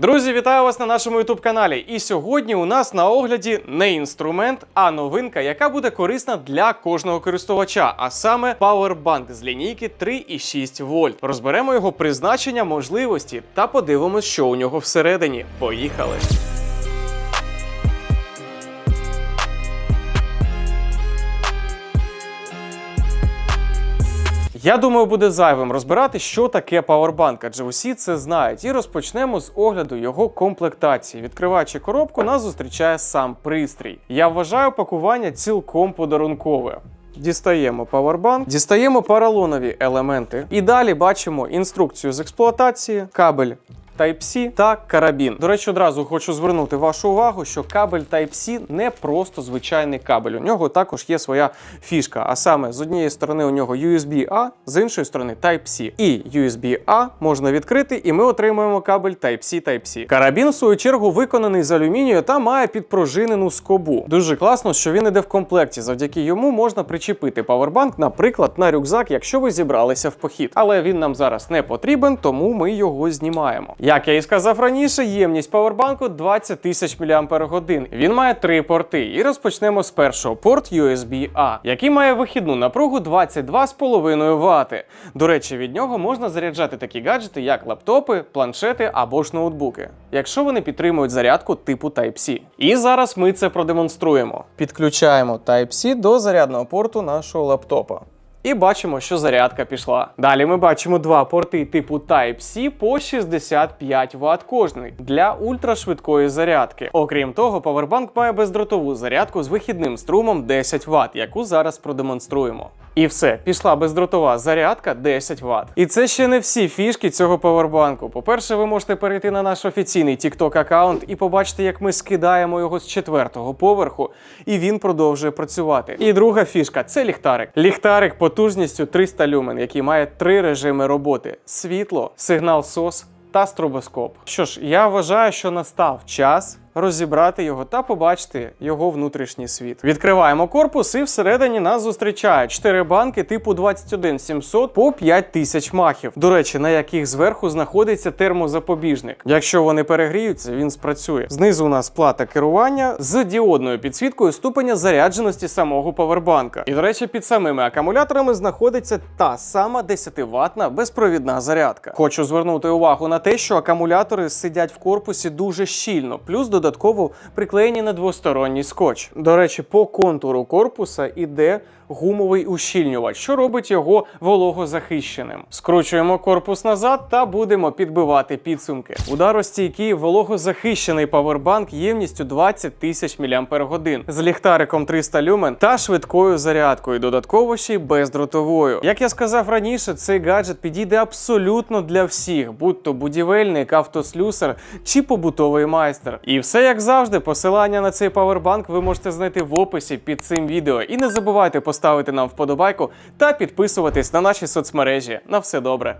Друзі, вітаю вас на нашому youtube каналі. І сьогодні у нас на огляді не інструмент, а новинка, яка буде корисна для кожного користувача, а саме Powerbank з лінійки 3,6 вольт. Розберемо його призначення, можливості та подивимось, що у нього всередині. Поїхали! Я думаю, буде зайвим розбирати, що таке павербанк, адже усі це знають. І розпочнемо з огляду його комплектації. Відкриваючи коробку, нас зустрічає сам пристрій. Я вважаю пакування цілком подарункове. Дістаємо павербанк, дістаємо поролонові елементи. І далі бачимо інструкцію з експлуатації, кабель Type-C та карабін. До речі, одразу хочу звернути вашу увагу, що кабель Type-C не просто звичайний кабель. У нього також є своя фішка. А саме з однієї сторони у нього USB-A, з іншої сторони Type-C. І USB-A можна відкрити, і ми отримуємо кабель Type-C Type-C. Карабін, в свою чергу, виконаний з алюмінію та має підпружинену скобу. Дуже класно, що він іде в комплекті. Завдяки йому можна причепити павербанк, наприклад, на рюкзак, якщо ви зібралися в похід. Але він нам зараз не потрібен, тому ми його знімаємо. Як я і сказав раніше, ємність павербанку 20 тисяч мАч. Він має три порти. І розпочнемо з першого порт USB-A, який має вихідну напругу 22,5 Вт. До речі, від нього можна заряджати такі гаджети, як лаптопи, планшети або ж ноутбуки, якщо вони підтримують зарядку типу Type-C. І зараз ми це продемонструємо. Підключаємо Type-C до зарядного порту нашого лаптопа. І бачимо, що зарядка пішла. Далі ми бачимо два порти типу Type-C по 65 Вт кожний для ультрашвидкої зарядки. Окрім того, Powerbank має бездротову зарядку з вихідним струмом 10 Вт, яку зараз продемонструємо. І все, пішла бездротова зарядка 10 Вт. І це ще не всі фішки цього павербанку. По-перше, ви можете перейти на наш офіційний TikTok аккаунт і побачити, як ми скидаємо його з четвертого поверху, і він продовжує працювати. І друга фішка це ліхтарик. Ліхтарик потужністю 300 люмен, який має три режими роботи: світло, сигнал SOS та стробоскоп. Що ж, я вважаю, що настав час розібрати його та побачити його внутрішній світ. Відкриваємо корпус, і всередині нас зустрічають 4 банки типу 21700 по 5000 махів. До речі, на яких зверху знаходиться термозапобіжник. Якщо вони перегріються, він спрацює. Знизу у нас плата керування з діодною підсвіткою ступеня зарядженості самого павербанка. І, до речі, під самими акумуляторами знаходиться та сама 10-ваттна безпровідна зарядка. Хочу звернути увагу на те, що акумулятори сидять в корпусі дуже щільно, плюс додатково приклеєні на двосторонній скотч. До речі, по контуру корпуса іде гумовий ущільнювач, що робить його вологозахищеним. Скручуємо корпус назад та будемо підбивати підсумки. Ударостійкий вологозахищений павербанк ємністю 20 тисяч мАч з ліхтариком 300 люмен та швидкою зарядкою, додатково ще й бездротовою. Як я сказав раніше, цей гаджет підійде абсолютно для всіх, будь то будівельник, автослюсар чи побутовий майстер. І все як завжди, посилання на цей павербанк ви можете знайти в описі під цим відео. І не забувайте поставити нам вподобайку та підписуватись на наші соцмережі. На все добре.